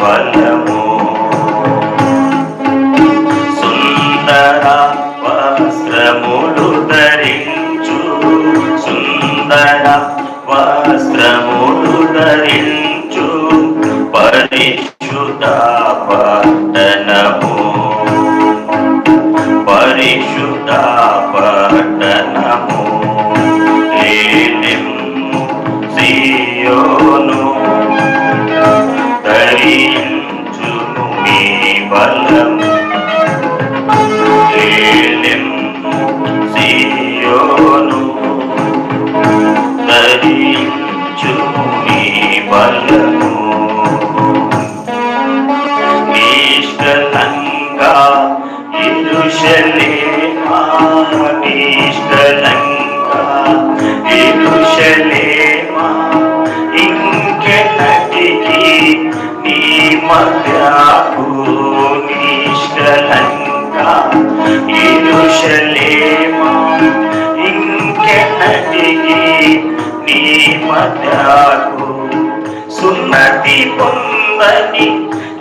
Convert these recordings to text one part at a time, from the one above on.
బలము సుందర వస్త్రములు ధరించు సుందర వస్త్రములు ధరించు పరిశుద్ధ ఇరుషలేమా నిష్కలంగా ఇరుషలేమా ఇంకెన్నటికి నీ మధ్యకు నిష్కలంగా ఇరుషలేమా ఇంకెన్నటికి నీ మధ్యకు సున్నతి పొందని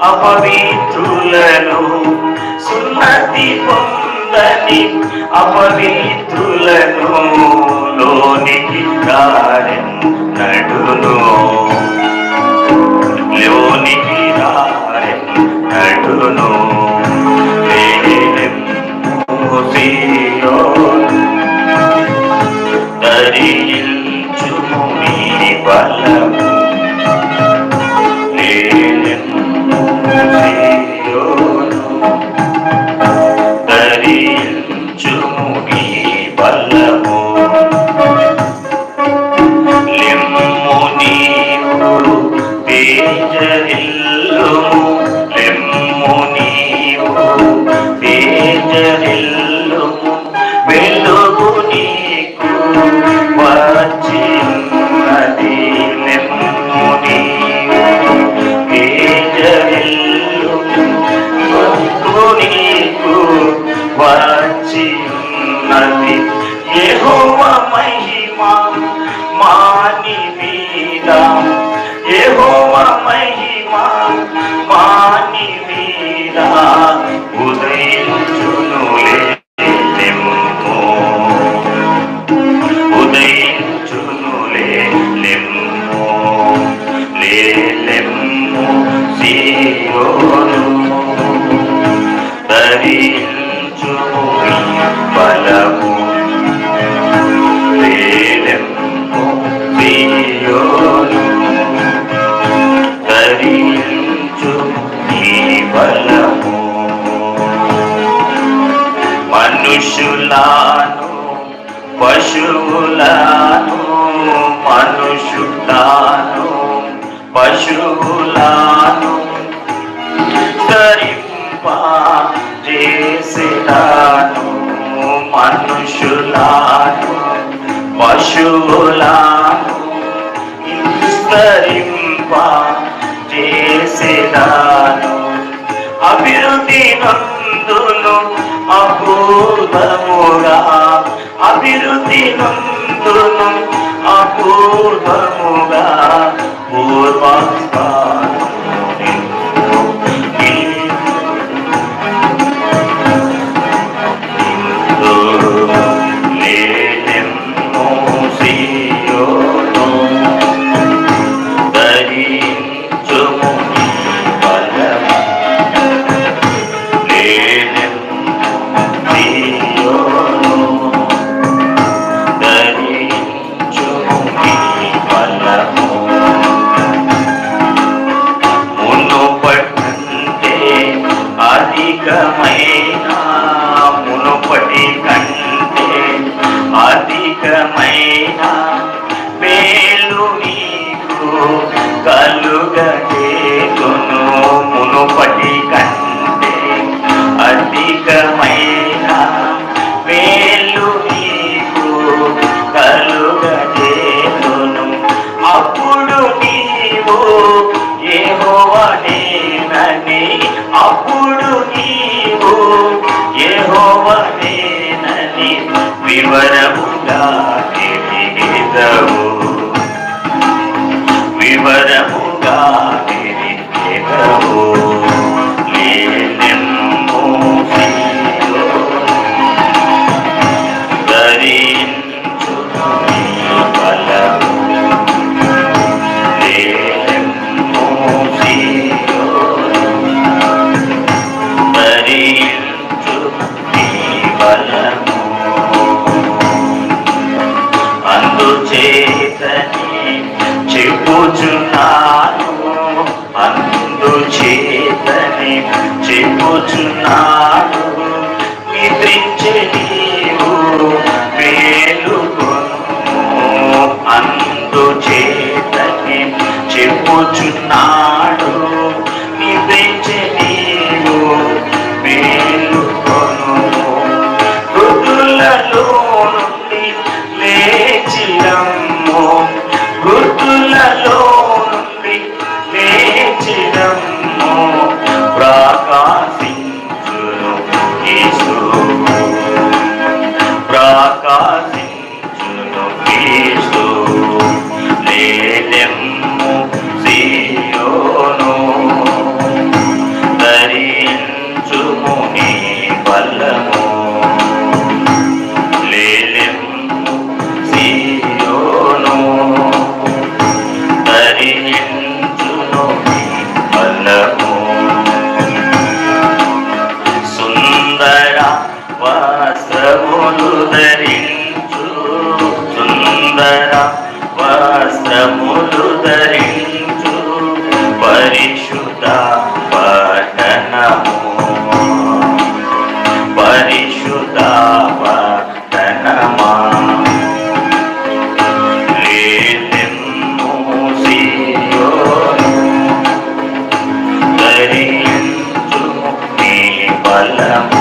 అపవిత్రులను సున్నతి పొందని అపవిత్రులను లోనికి కారెన్ నడును. Yeah. మనుషులాను పశువులాను మనుషులాను పశువులాను ధరింప చేసినాను మనుషులాను పశువులాను విస్తరింప చేసినాను అభివృద్ధి నందును అపూర్వముగా అభివృద్ధి నందును అపూర్వము అధికమైన మేలు నీకు కలుగేతును మునుపటి కంటే అధికమైన మేలు నీకు కలుగేతును అప్పుడు నీవు ఏహోవనేనని అప్పుడు నీవు ఏహోవనేనని వివరం తెలియదవు వివరము Ah. వస్త్రములు ధరించు సుందర వస్త్రములు ధరించు పరిశుద్ధ పట్టణము. పరిశుద్ధ పట్టణమా. బలము